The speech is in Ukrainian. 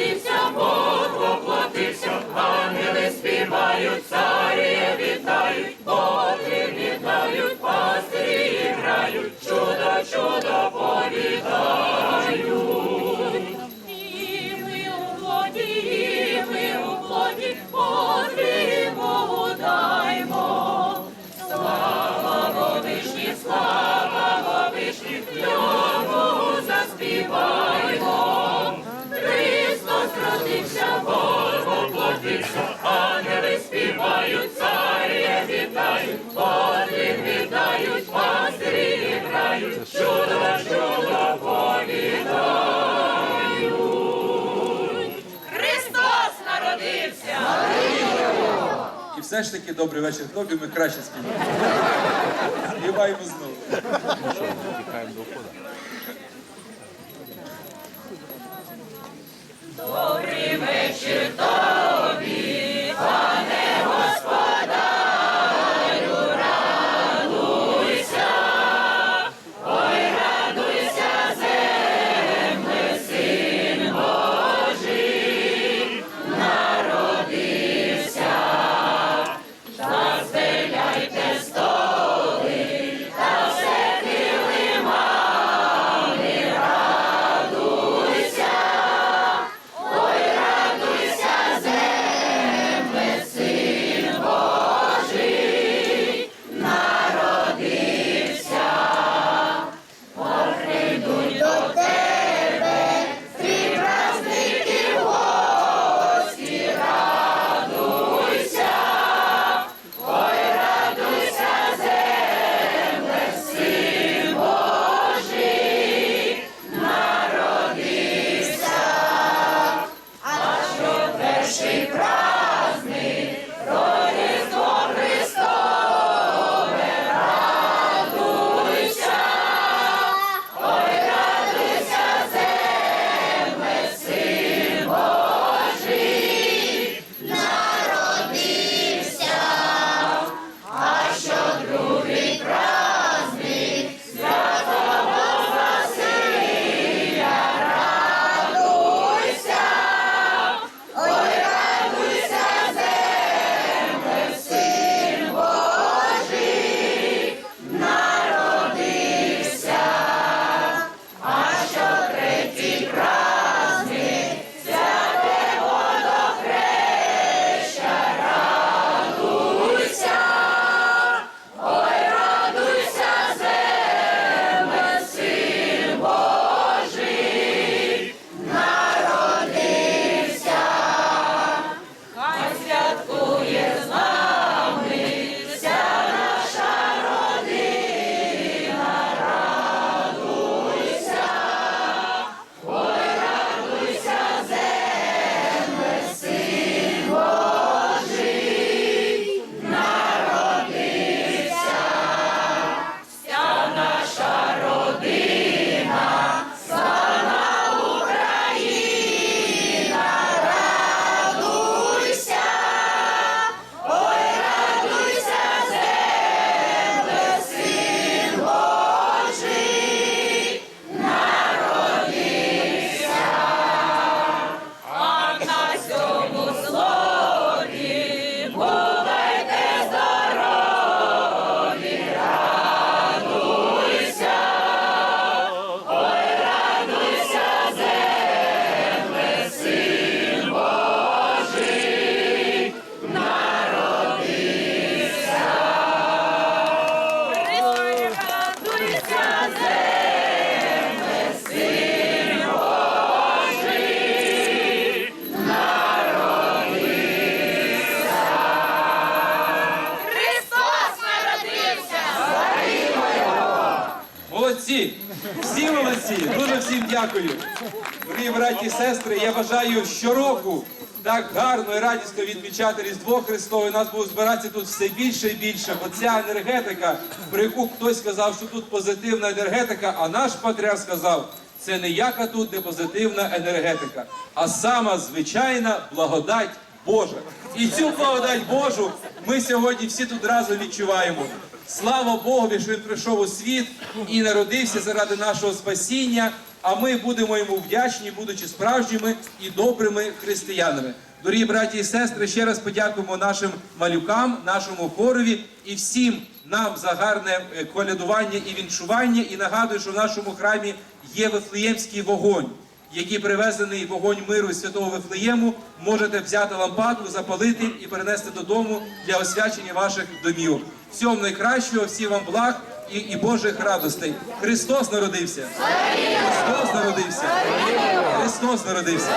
Платився, Бог поплатився, ангели співають. Воплотився, ангели співають, царі вітають, Боги вітають, пастирі грають, чудо, чудо повідають. Христос народився! І все ж таки добрий вечір тобі, ми краще співаємо. Співаємо знову. Добрий вечір Молодці! Всі молодці! Дуже дякую. Дорогі браті і сестри, я бажаю щороку так гарно і радісно відмічати Різдво Христове. Нас буде збиратися тут все більше і більше, бо ця енергетика, про яку хтось сказав, що тут позитивна енергетика, а наш патріарх сказав, це ніяка тут не позитивна енергетика, а сама звичайна благодать Божа. І цю благодать Божу ми сьогодні всі тут разом відчуваємо. Слава Богу, що він прийшов у світ і народився заради нашого спасіння. А ми будемо йому вдячні, будучи справжніми і добрими християнами. Дорогі браті і сестри, ще раз подякуємо нашим малюкам, нашому хорові і всім нам за гарне е, колядування і віншування. І нагадую, що в нашому храмі є Вифлеємський вогонь, який привезений вогонь миру з святого Вифлеєму. Можете взяти лампадку, запалити і перенести додому для освячення ваших домів. Всього найкращого, всім вам благ і, і Божих радостей. Христос народився! Христос народився! Христос народився!